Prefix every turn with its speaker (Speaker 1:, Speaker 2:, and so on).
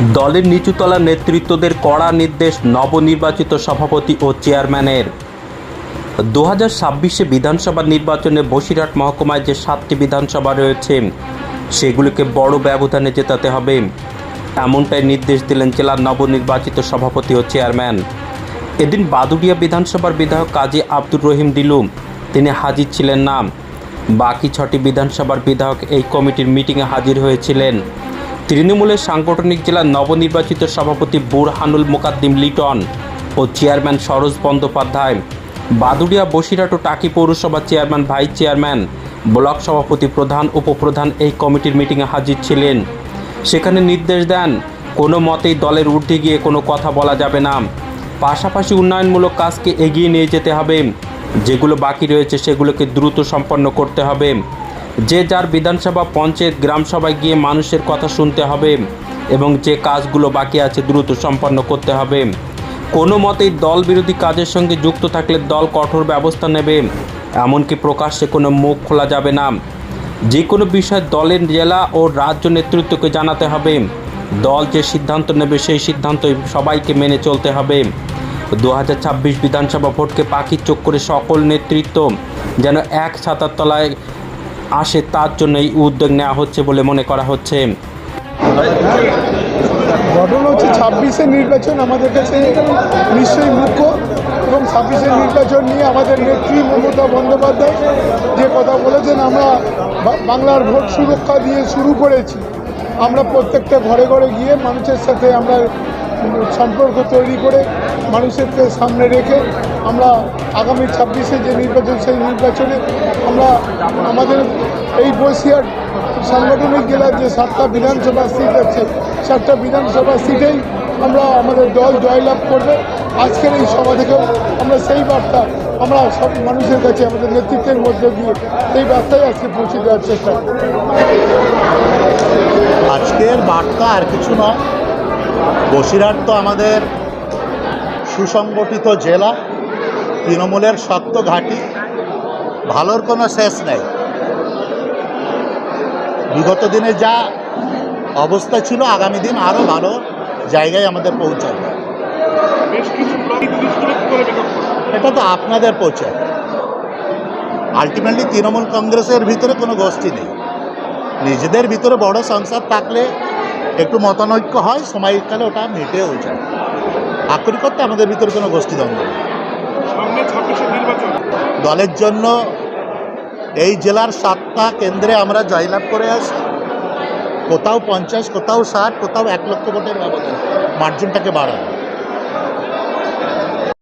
Speaker 1: দলের নিচুতলা নেতৃত্বদের কড়া নির্দেশ নবনির্বাচিত সভাপতি ও চেয়ারম্যানের। দু হাজার ছাব্বিশে বিধানসভা নির্বাচনে বসিরহাট মহকুমায় যে সাতটি বিধানসভা রয়েছে, সেগুলিকে বড় ব্যবধানে জেতাতে হবে। এমনটাই নির্দেশ দিলেন জেলার নবনির্বাচিত সভাপতি ও চেয়ারম্যান। এদিন বাদুড়িয়া বিধানসভার বিধায়ক কাজী আব্দুর রহিম দিলু তিনি হাজির ছিলেন না। বাকি ছটি বিধানসভার বিধায়ক এই কমিটির মিটিংয়ে হাজির হয়েছিলেন। তৃণমূলের সাংগঠনিক জেলার নবনির্বাচিত সভাপতি বুরহানুল মোকাদ্দিম লিটন ও চেয়ারম্যান সরোজ বন্দ্যোপাধ্যায়। বাদুড়িয়া বসিরহাট ও টাকি পৌরসভা চেয়ারম্যান, ভাইস চেয়ারম্যান, ব্লক সভাপতি প্রধান, উপপ্রধান এই কমিটির মিটিংয়ে হাজির ছিলেন। সেখানে নির্দেশ দেন, কোনো মতেই দলের ঊর্ধ্বে গিয়ে কোনো কথা বলা যাবে না। পাশাপাশি উন্নয়নমূলক কাজকে এগিয়ে নিয়ে যেতে হবে। যেগুলো বাকি রয়েছে সেগুলোকে দ্রুত সম্পন্ন করতে হবে। যে যার বিধানসভা পঞ্চায়েত গ্রাম সভায় গিয়ে মানুষের কথা শুনতে হবে এবং যে কাজগুলো বাকি আছে দ্রুত সম্পন্ন করতে হবে। কোনো মতেই দল বিরোধী কাজের সঙ্গে যুক্ত থাকলে দল কঠোর ব্যবস্থা নেবে, এমনকি প্রকাশ্যে কোনো মুখ খোলা যাবে না। যে কোনো বিষয় দলের জেলা ও রাজ্য নেতৃত্বকে জানাতে হবে। দল যে সিদ্ধান্ত নেবে সেই সিদ্ধান্তই সবাইকে মেনে চলতে হবে। দু হাজার ছাব্বিশ বিধানসভা ভোটকে পাখির চোখ করে সকল নেতৃত্ব যেন এক ছাতার তলায় আসে, তার জন্য এই উদ্যোগ নেওয়া হচ্ছে বলে মনে করা হচ্ছে।
Speaker 2: ঘটনা হচ্ছে ছাব্বিশের নির্বাচন আমাদের কাছে নিশ্চয়ই মুখ্য এবং ছাব্বিশের নির্বাচন নিয়ে আমাদের নেত্রী মমতা বন্দ্যোপাধ্যায় যে কথা বলেছেন, আমরা বাংলার ভোট সুরক্ষা দিয়ে শুরু করেছি। আমরা প্রত্যেকটা ঘরে ঘরে গিয়ে মানুষের সাথে আমরা সম্পর্ক তৈরি করে মানুষেরকে সামনে রেখে আমরা আগামী ছাব্বিশে যে নির্বাচন, সেই নির্বাচনে আমরা আমাদের এই বসিয়ার সাংগঠনিক জেলার যে সাতটা বিধানসভা সিট আছে, সাতটা বিধানসভা সিটেই আমরা আমাদের দল জয়লাভ করবে। আজকের এই সভা থেকেও আমরা সেই বার্তা আমরা সব মানুষের কাছে, আমাদের নেতৃত্বের মধ্যে দিয়ে সেই বার্তাই আজকে পৌঁছে দেওয়ার চেষ্টা
Speaker 3: আজকের বার্তা আর কিছু নয়। বসিরহাট তো আমাদের সুসংগঠিত জেলা তৃণমূলের শক্ত ঘাঁটি ভালোর কোনো শেষ নেই। বিগত দিনে যা অবস্থা ছিল আগামী দিন আরও ভালো জায়গায় আমাদের পৌঁছাবে। এটা তো আপনাদের পৌঁছায়। আলটিমেটলি তৃণমূল কংগ্রেসের ভিতরে কোনো গোষ্ঠী নেই। নিজেদের ভিতরে বড় সংসার থাকলে একটু মতানৈক্য হয় সময়কালে ওটা মিটেও যায়। আক্ষরিক করতে আমাদের ভিতরে কোনো গোষ্ঠীদ্বন্দ্ব দলের জন্য এই জেলার সাতটা কেন্দ্রে আমরা জয়লাভ করে আসি। কোথাও পঞ্চাশ কোথাও ষাট কোথাও এক লক্ষ ভোটের ব্যবধান মার্জিনটাকে বাড়ানো।